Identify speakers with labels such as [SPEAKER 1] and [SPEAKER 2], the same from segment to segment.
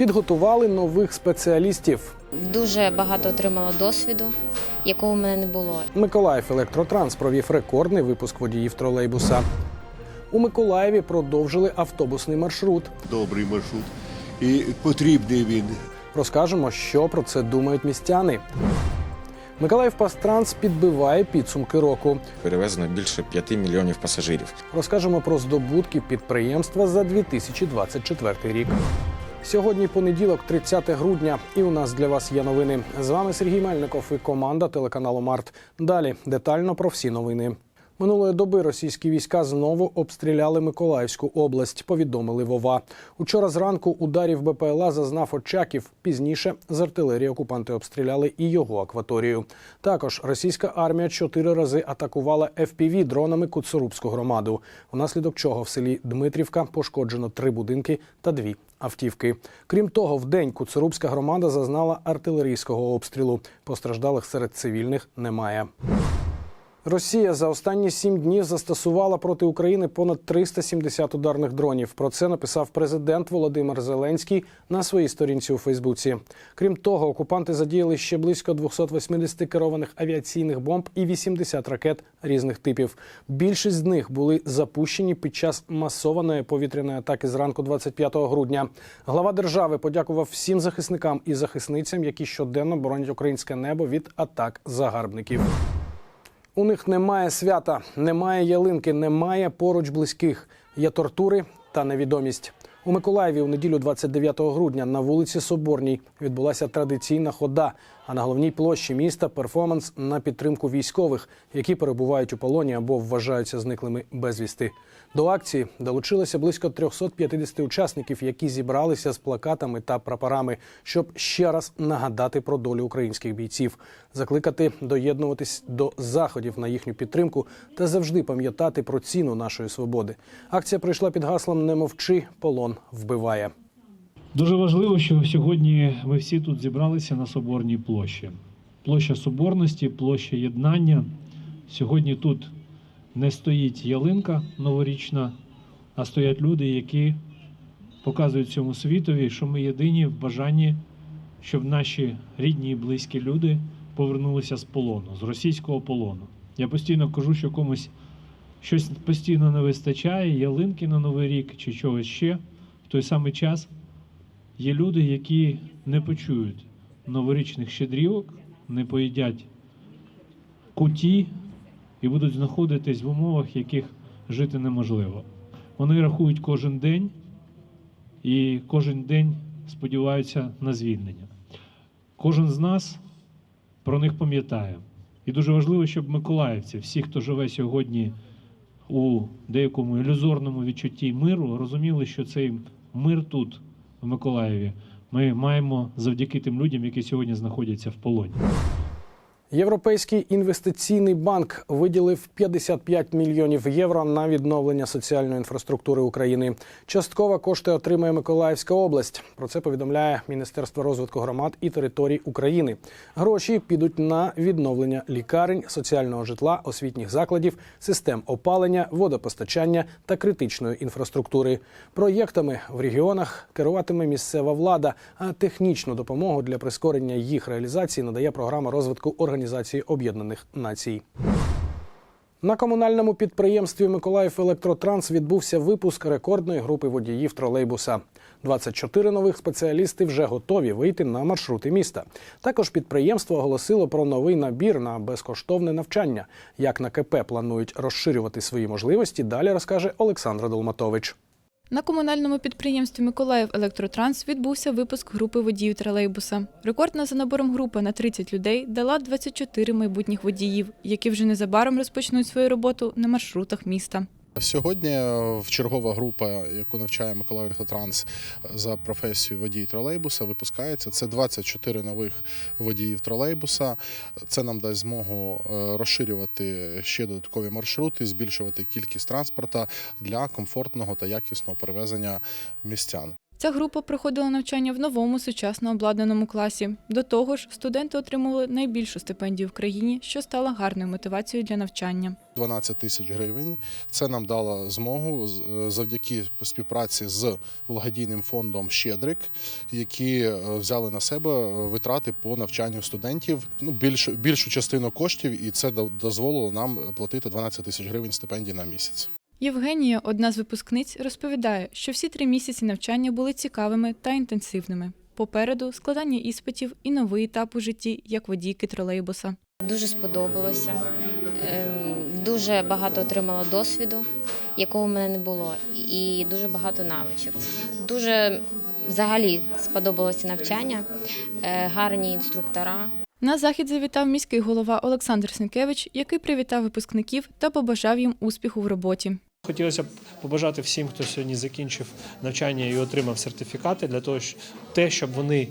[SPEAKER 1] Підготували нових спеціалістів.
[SPEAKER 2] Дуже багато отримала досвіду, якого в мене не було.
[SPEAKER 1] Миколаїв Електротранс провів рекордний випуск водіїв тролейбуса. У Миколаєві продовжили автобусний маршрут.
[SPEAKER 3] добрий маршрут. І потрібний він.
[SPEAKER 1] Розкажемо, що про це думають містяни. Миколаїв Пастранс підбиває підсумки року.
[SPEAKER 4] перевезено більше 5 мільйонів пасажирів.
[SPEAKER 1] Розкажемо про здобутки підприємства за 2024 рік. Сьогодні понеділок, 30 грудня, і у нас для вас є новини. З вами Сергій Мельников і команда телеканалу Март. Далі детально про всі новини. Минулої доби російські війська знову обстріляли Миколаївську область. Повідомили Вова. Учора зранку ударів БПЛА зазнав Очаків. Пізніше з артилерії окупанти обстріляли і його акваторію. Також російська армія чотири рази атакувала fpv дронами Куцурубську громаду. Внаслідок чого в селі Дмитрівка пошкоджено три будинки та дві автівки. Крім того, в день Куцурубська громада зазнала артилерійського обстрілу. Постраждалих серед цивільних немає. Росія за останні сім днів застосувала проти України понад 370 ударних дронів. Про це написав президент Володимир Зеленський на своїй сторінці у Фейсбуці. Крім того, окупанти задіяли ще близько 280 керованих авіаційних бомб і 80 ракет різних типів. Більшість з них були запущені під час масованої повітряної атаки зранку 25 грудня. Глава держави подякував всім захисникам і захисницям, які щоденно боронять українське небо від атак загарбників. У них немає свята, немає ялинки, немає поруч близьких. Є тортури та невідомість. У Миколаєві у неділю 29 грудня на вулиці Соборній відбулася традиційна хода. А на головній площі міста перформанс на підтримку військових, які перебувають у полоні або вважаються зниклими безвісти. До акції долучилося близько 350 учасників, які зібралися з плакатами та прапорами, щоб ще раз нагадати про долю українських бійців, закликати доєднуватись до заходів на їхню підтримку та завжди пам'ятати про ціну нашої свободи. Акція пройшла під гаслом Не мовчи, полон вбиває.
[SPEAKER 5] Дуже важливо, що сьогодні ми всі тут зібралися на Соборній площі. Площа Соборності, площа єднання. Сьогодні тут не стоїть ялинка новорічна, а стоять люди, які показують цьому світові, що ми єдині в бажанні, щоб наші рідні і близькі люди повернулися з полону, з російського полону. Я постійно кажу, що комусь щось постійно не вистачає, ялинки на Новий рік чи чогось ще. В той самий час Є люди, які не почують новорічних щедрівок, не поїдять куті і будуть знаходитись в умовах, яких жити неможливо. Вони рахують кожен день і кожен день сподіваються на звільнення. Кожен з нас про них пам'ятає. І дуже важливо, щоб миколаївці, всі, хто живе сьогодні у деякому ілюзорному відчутті миру, розуміли, що цей мир тут, в Миколаєві, ми маємо завдяки тим людям, які сьогодні знаходяться в полоні.
[SPEAKER 1] Європейський інвестиційний банк виділив 55 мільйонів євро на відновлення соціальної інфраструктури України. Частково кошти отримає Миколаївська область. Про це повідомляє Міністерство розвитку громад і територій України. Гроші підуть на відновлення лікарень, соціального житла, освітніх закладів, систем опалення, водопостачання та критичної інфраструктури. Проєктами в регіонах керуватиме місцева влада, а технічну допомогу для прискорення їх реалізації надає програма розвитку Організації Об'єднаних Націй. На комунальному підприємстві Миколаїв Електротранс відбувся випуск рекордної групи водіїв тролейбуса. 24 нових спеціалісти вже готові вийти на маршрути міста. Також підприємство оголосило про новий набір на безкоштовне навчання. Як на КП планують розширювати свої можливості, далі розкаже Олександра Долматович.
[SPEAKER 6] На комунальному підприємстві Миколаїв Електротранс відбувся випуск групи водіїв тролейбуса. Рекордна за набором група на 30 людей дала 24 майбутніх водіїв, які вже незабаром розпочнуть свою роботу на маршрутах міста.
[SPEAKER 7] Сьогодні в чергова група, яку навчає Миколаїв Електротранс за професію водій тролейбуса, випускається. Це 24 нових водіїв тролейбуса. Це нам дасть змогу е, розширювати ще додаткові маршрути, збільшувати кількість транспорта для комфортного та якісного перевезення містян.
[SPEAKER 6] Ця група проходила навчання в новому сучасно обладнаному класі. До того ж, студенти отримували найбільшу стипендію в країні, що стала гарною мотивацією для навчання.
[SPEAKER 7] 12 тисяч гривень. Це нам дало змогу е, завдяки співпраці з благодійним фондом Щедрик, які е, взяли на себе е, витрати по навчанню студентів. Ну більшу більшу частину коштів, і це до- дозволило нам платити 12 тисяч гривень стипендії на місяць.
[SPEAKER 6] Євгенія, одна з випускниць, розповідає, що всі три місяці навчання були цікавими та інтенсивними. Попереду складання іспитів і новий етап у житті як водійки тролейбуса.
[SPEAKER 2] Дуже сподобалося. Ем, Дуже багато отримала досвіду, якого в мене не було, і дуже багато навичок. Дуже взагалі сподобалося навчання, е, гарні інструктора.
[SPEAKER 6] На захід завітав міський голова Олександр Сенкевич, який привітав випускників та побажав їм успіху в роботі.
[SPEAKER 5] Хотілося б побажати всім, хто сьогодні закінчив навчання і отримав сертифікати, для того, те, щоб вони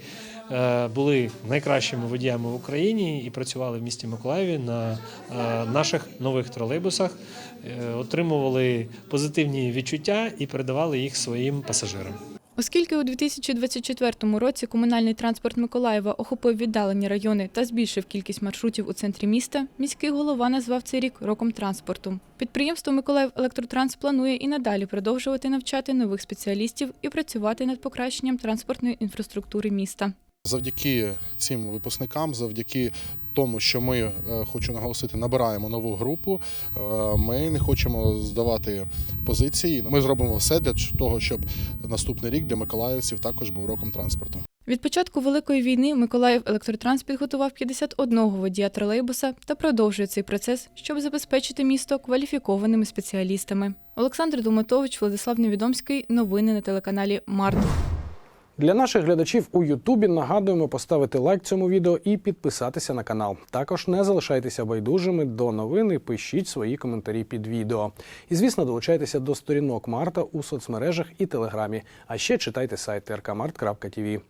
[SPEAKER 5] е, були найкращими водіями в Україні і працювали в місті Миколаєві на е, наших нових тролейбусах, е, отримували позитивні відчуття і передавали їх своїм пасажирам.
[SPEAKER 6] Оскільки у 2024 році комунальний транспорт Миколаєва охопив віддалені райони та збільшив кількість маршрутів у центрі міста, міський голова назвав цей рік роком транспорту. Підприємство Миколаїв Електротранс планує і надалі продовжувати навчати нових спеціалістів і працювати над покращенням транспортної інфраструктури міста.
[SPEAKER 7] Завдяки цим випускникам, завдяки тому, що ми е, хочу наголосити, набираємо нову групу. е, Ми не хочемо здавати позиції. Ми зробимо все для того, щоб наступний рік для миколаївців також був роком транспорту.
[SPEAKER 6] Від початку Великої війни Миколаїв Електротранс підготував 51 водія тролейбуса та продовжує цей процес, щоб забезпечити місто кваліфікованими спеціалістами. Олександр Думотович, Владислав Невідомський. Новини на телеканалі Март.
[SPEAKER 1] Для наших глядачів у Ютубі нагадуємо поставити лайк цьому відео і підписатися на канал. Також не залишайтеся байдужими до новини. пишіть свої коментарі під відео. І звісно, долучайтеся до сторінок Марта у соцмережах і телеграмі. А ще читайте сайт rkmart.tv.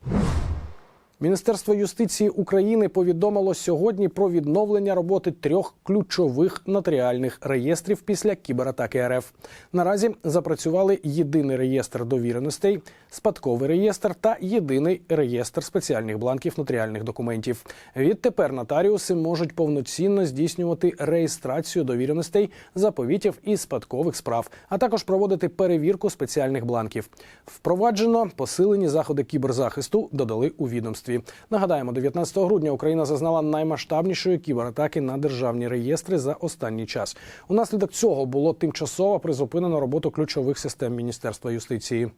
[SPEAKER 1] Міністерство юстиції України повідомило сьогодні про відновлення роботи трьох ключових нотаріальних реєстрів після кібератаки РФ. Наразі запрацювали єдиний реєстр довіреностей, спадковий реєстр та єдиний реєстр спеціальних бланків нотаріальних документів. Відтепер нотаріуси можуть повноцінно здійснювати реєстрацію довіреностей, заповітів і спадкових справ, а також проводити перевірку спеціальних бланків. Впроваджено посилені заходи кіберзахисту, додали у відомстві. Нагадаємо, 19 грудня Україна зазнала наймасштабнішої кібератаки на державні реєстри за останній час. Унаслідок цього було тимчасово призупинено роботу ключових систем Міністерства юстиції.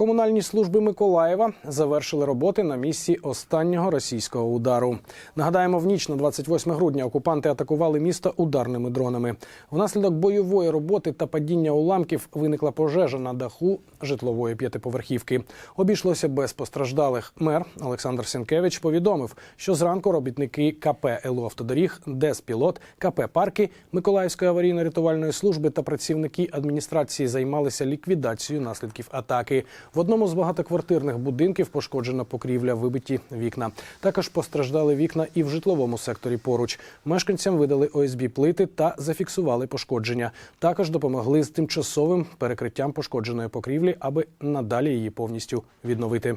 [SPEAKER 1] Комунальні служби Миколаєва завершили роботи на місці останнього російського удару. Нагадаємо, в ніч на 28 грудня окупанти атакували місто ударними дронами. Внаслідок бойової роботи та падіння уламків виникла пожежа на даху житлової п'ятиповерхівки. Обійшлося без постраждалих. Мер Олександр Сінкевич повідомив, що зранку робітники КП «ЕЛУ Автодоріг, Деспілот, КП Парки Миколаївської аварійно-рятувальної служби та працівники адміністрації займалися ліквідацією наслідків атаки. В одному з багатоквартирних будинків пошкоджена покрівля, вибиті вікна. Також постраждали вікна і в житловому секторі поруч. Мешканцям видали ОСБ плити та зафіксували пошкодження. Також допомогли з тимчасовим перекриттям пошкодженої покрівлі, аби надалі її повністю відновити.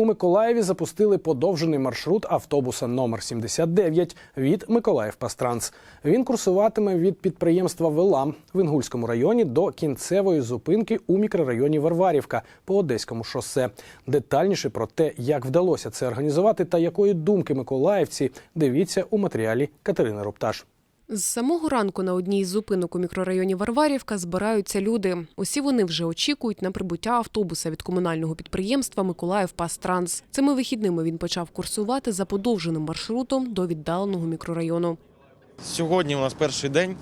[SPEAKER 1] У Миколаєві запустили подовжений маршрут автобуса номер 79 від Миколаїв Пастранс. Він курсуватиме від підприємства Велам в Інгульському районі до кінцевої зупинки у мікрорайоні Варварівка по Одеському шосе. Детальніше про те, як вдалося це організувати та якої думки миколаївці, дивіться у матеріалі Катерини Рупташ.
[SPEAKER 8] З самого ранку на одній із зупинок у мікрорайоні Варварівка збираються люди. Усі вони вже очікують на прибуття автобуса від комунального підприємства Миколаїв Пастранс. Цими вихідними він почав курсувати за подовженим маршрутом до віддаленого мікрорайону.
[SPEAKER 4] Сьогодні у нас перший день,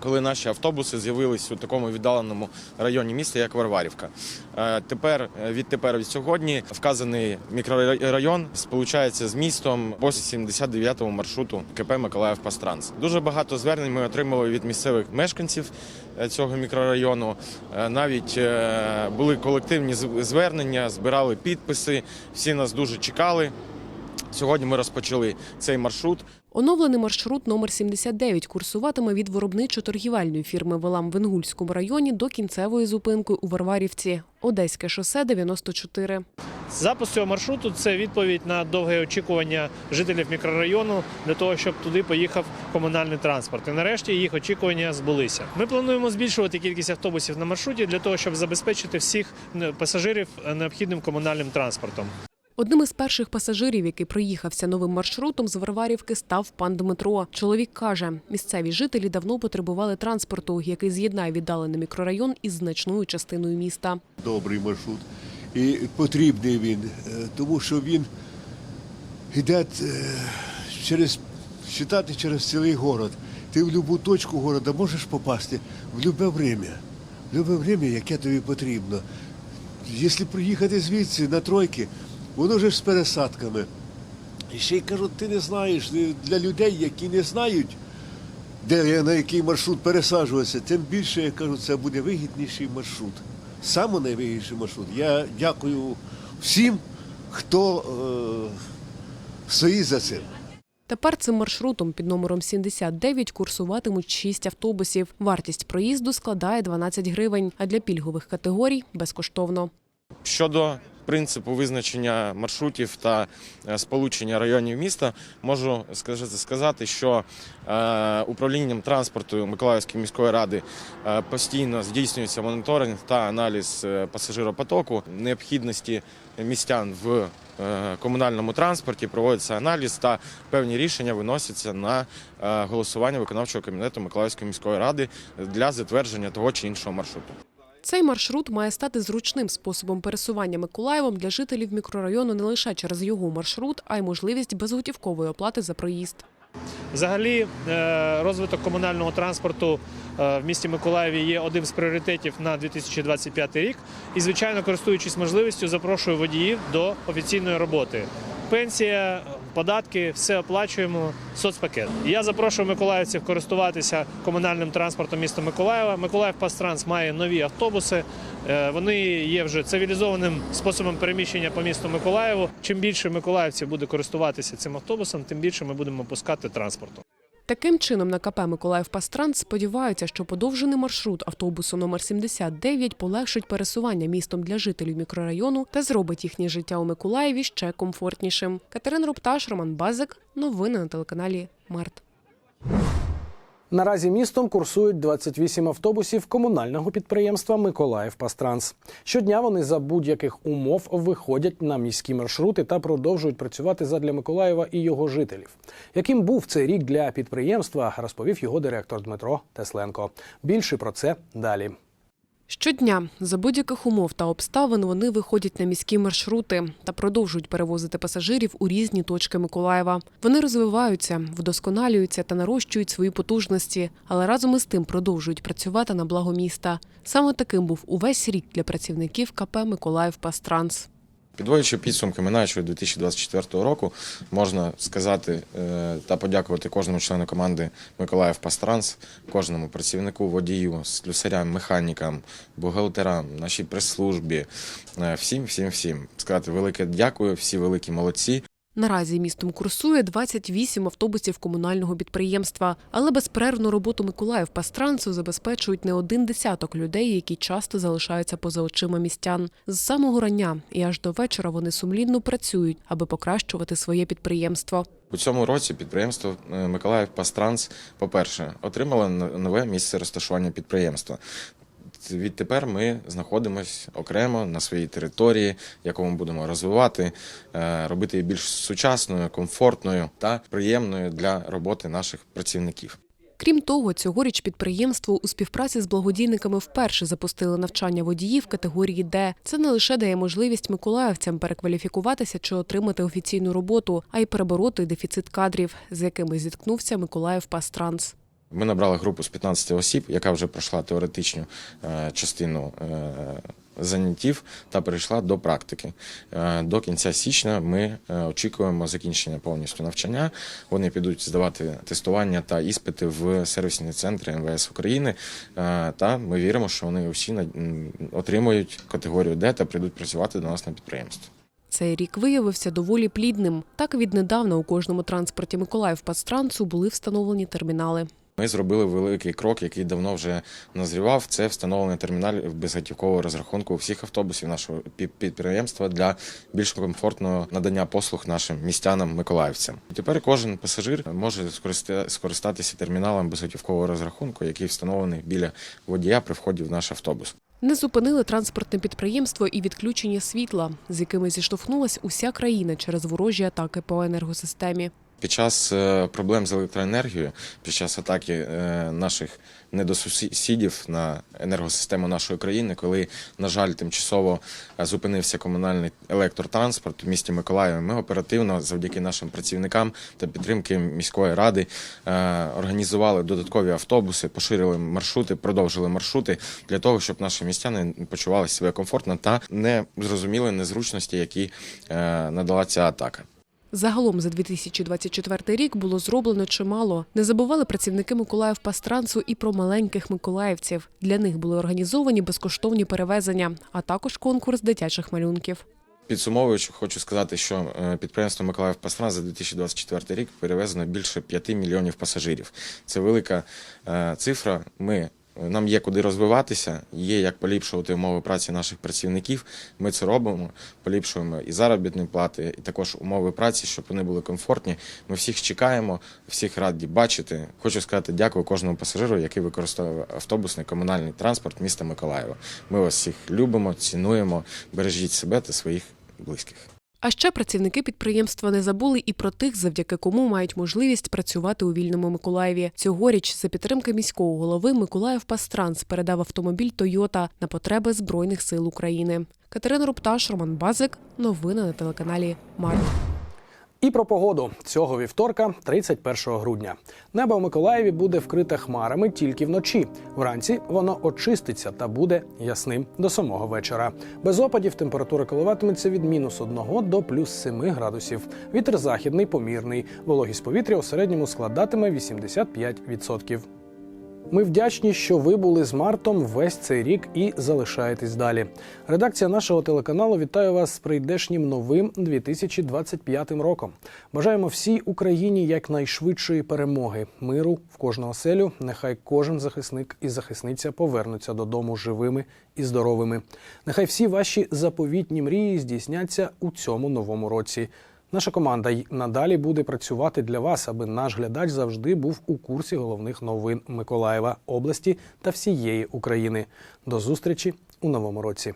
[SPEAKER 4] коли наші автобуси з'явились у такому віддаленому районі міста, як Варварівка. Е, Тепер е, відтепер від сьогодні вказаний мікрорайон сполучається з містом по 79-му маршруту КП Миколаїв Пастранс. Дуже багато звернень ми отримали від місцевих мешканців е, цього мікрорайону. Навіть були колективні звернення, збирали підписи. Всі нас дуже чекали. Сьогодні ми розпочали цей маршрут.
[SPEAKER 8] Оновлений маршрут номер 79 курсуватиме від виробничо-торгівельної фірми Велам в Інгульському районі до кінцевої зупинки у Варварівці. Одеське шосе 94.
[SPEAKER 9] Запуск цього маршруту це відповідь на довге очікування жителів мікрорайону для того, щоб туди поїхав комунальний транспорт. І нарешті їх очікування збулися. Ми плануємо збільшувати кількість автобусів на маршруті для того, щоб забезпечити всіх пасажирів необхідним комунальним транспортом.
[SPEAKER 8] Одним із перших пасажирів, який проїхався новим маршрутом з Варварівки, став пан Дмитро. Чоловік каже, місцеві жителі давно потребували транспорту, який з'єднає віддалений мікрорайон із значною частиною міста.
[SPEAKER 3] Добрий маршрут. І потрібний він, е, тому що він йде е, через читати через цілий город. Ти в будь-яку точку города можеш попасти в будь-яке время. В будь-яке время, яке тобі потрібно. Якщо приїхати звідси на тройки, воно вже ж з пересадками. І ще й кажуть, ти не знаєш для людей, які не знають, де на який маршрут пересаджуватися, тим більше, я кажу, це буде вигідніший маршрут. Саме найвигідніший маршрут. Я дякую всім, хто е, стоїть за цим.
[SPEAKER 8] Тепер цим маршрутом під номером 79 курсуватимуть 6 автобусів. Вартість проїзду складає 12 гривень, а для пільгових категорій безкоштовно.
[SPEAKER 4] Щодо принципу визначення маршрутів та е, сполучення районів міста, можу сказати- що е, управлінням транспорту Миколаївської міської ради е, постійно здійснюється моніторинг та аналіз пасажиропотоку, необхідності містян в комунальному транспорті, проводиться аналіз та певні рішення виносяться на голосування виконавчого кабінету Миколаївської міської ради для затвердження того чи іншого маршруту.
[SPEAKER 8] Цей маршрут має стати зручним способом пересування Миколаєвом для жителів мікрорайону не лише через його маршрут, а й можливість безготівкової оплати за проїзд.
[SPEAKER 9] Взагалі, е, розвиток комунального транспорту в місті Миколаєві є одним з пріоритетів на 2025 рік. І, звичайно, користуючись можливістю, запрошую водіїв до офіційної роботи. Пенсія, податки, все оплачуємо, соцпакет. Я запрошую миколаївців користуватися комунальним транспортом міста Миколаєва. Миколаїв Пастранс має нові автобуси. Е, Вони є вже цивілізованим способом переміщення по місту Миколаєву. Чим більше миколаївців буде користуватися цим автобусом, тим більше ми будемо пускати транспорту.
[SPEAKER 8] Таким чином, на КП Миколаїв Пастран сподіваються, що подовжений маршрут автобусу номер 79 полегшить пересування містом для жителів мікрорайону та зробить їхнє життя у Миколаєві ще комфортнішим. Катерина Рупташ, Роман Базик. Новини на телеканалі Март.
[SPEAKER 1] Наразі містом курсують 28 автобусів комунального підприємства Миколаїв Пастранс. Щодня вони за будь-яких умов виходять на міські маршрути та продовжують працювати задля Миколаєва і його жителів. Яким був цей рік для підприємства, розповів його директор Дмитро Тесленко. Більше про це далі.
[SPEAKER 8] Щодня за будь-яких умов та обставин вони виходять на міські маршрути та продовжують перевозити пасажирів у різні точки Миколаєва. Вони розвиваються, вдосконалюються та нарощують свої потужності, але разом із тим продовжують працювати на благо міста. Саме таким був увесь рік для працівників КП Миколаїв Пастранс.
[SPEAKER 4] Підводячи підсумки минаючого 2024 року, можна сказати е, та подякувати кожному члену команди Миколаїв Пастранс, кожному працівнику, водію, слюсарям, механікам, бухгалтерам, нашій прес-службі, е, всім, всім, всім. Сказати велике дякую, всі великі молодці.
[SPEAKER 8] Наразі містом курсує 28 автобусів комунального підприємства, але безперервну роботу Миколаїв Пастрансу забезпечують не один десяток людей, які часто залишаються поза очима містян. З самого рання і аж до вечора вони сумлінно працюють, аби покращувати своє підприємство.
[SPEAKER 4] У цьому році підприємство е, Миколаїв Пастранс, по-перше, отримало нове місце розташування підприємства. Відтепер ми знаходимося окремо на своїй території, яку ми будемо розвивати, е, робити її більш сучасною, комфортною та приємною для роботи наших працівників.
[SPEAKER 8] Крім того, цьогоріч підприємство у співпраці з благодійниками вперше запустили навчання водіїв категорії Д. Це не лише дає можливість миколаївцям перекваліфікуватися чи отримати офіційну роботу, а й перебороти дефіцит кадрів, з якими зіткнувся Миколаїв Пастранс.
[SPEAKER 4] Ми набрали групу з 15 осіб, яка вже пройшла теоретичну е, частину е, заняттів та перейшла до практики. Е, До кінця січня ми очікуємо закінчення повністю навчання. Вони підуть здавати тестування та іспити в сервісні центри МВС України. Та ми віримо, що вони на- отримують категорію Д та прийдуть працювати до нас на підприємство.
[SPEAKER 8] Цей рік виявився доволі плідним. Так віднедавна у кожному транспорті Миколаїв Пастрансу були встановлені термінали.
[SPEAKER 4] Ми зробили великий крок, який давно вже назрівав. Це встановлення терміналів безготівкового розрахунку всіх автобусів нашого пі- підприємства для більш комфортного надання послуг нашим містянам миколаївцям. Тепер кожен пасажир може скориста- скористатися терміналом безготівкового розрахунку, який встановлений біля водія при вході в наш автобус.
[SPEAKER 8] Не зупинили транспортне підприємство і відключення світла, з якими зіштовхнулась уся країна через ворожі атаки по енергосистемі.
[SPEAKER 4] Під час е, проблем з електроенергією, під час атаки е, наших недосусідів на енергосистему нашої країни, коли, на жаль, тимчасово е, зупинився комунальний електротранспорт в місті Миколаєві, ми оперативно, завдяки нашим працівникам та підтримки міської ради, організували додаткові автобуси, поширили маршрути, продовжили маршрути для того, щоб наші містяни почували себе комфортно та не зрозуміли незручності, які надала ця атака.
[SPEAKER 8] Загалом за 2024 рік було зроблено чимало. Не забували працівники Миколаїв Пастрансу і про маленьких миколаївців. Для них були організовані безкоштовні перевезення, а також конкурс дитячих малюнків.
[SPEAKER 4] Підсумовуючи, хочу сказати, що е, підприємство Миколаїв Пастран за 2024 рік перевезено більше 5 мільйонів пасажирів. Це велика е, цифра. Ми нам є куди розвиватися, є як поліпшувати умови праці наших працівників. Ми це робимо, поліпшуємо і заробітні плати, і також умови праці, щоб вони були комфортні. Ми всіх чекаємо, всіх раді бачити. Хочу сказати дякую кожному пасажиру, який використовує автобусний комунальний транспорт міста Миколаєва. Ми вас всіх любимо, цінуємо. Бережіть себе та своїх близьких.
[SPEAKER 8] А ще працівники підприємства не забули і про тих, завдяки кому мають можливість працювати у вільному Миколаєві. Цьогоріч за підтримки міського голови Миколаїв Пастранс передав автомобіль Тойота на потреби Збройних сил України. Катерина Рупташ, Роман Базик. Новини на телеканалі Март.
[SPEAKER 1] І про погоду цього вівторка, 31 грудня. Небо в Миколаєві буде вкрите хмарами тільки вночі. Вранці воно очиститься та буде ясним до самого вечора. Без опадів температура коливатиметься від мінус 1 до плюс 7 градусів. Вітер західний помірний. Вологість повітря у середньому складатиме 85%. Ми вдячні, що ви були з Мартом весь цей рік і залишаєтесь далі. Редакція нашого телеканалу вітає вас з прийдешнім новим 2025 роком. Бажаємо всій Україні якнайшвидшої перемоги, миру в кожну оселю. Нехай кожен захисник і захисниця повернуться додому живими і здоровими. Нехай всі ваші заповітні мрії здійсняться у цьому новому році. Наша команда й надалі буде працювати для вас, аби наш глядач завжди був у курсі головних новин Миколаєва, області та всієї України. До зустрічі у новому році.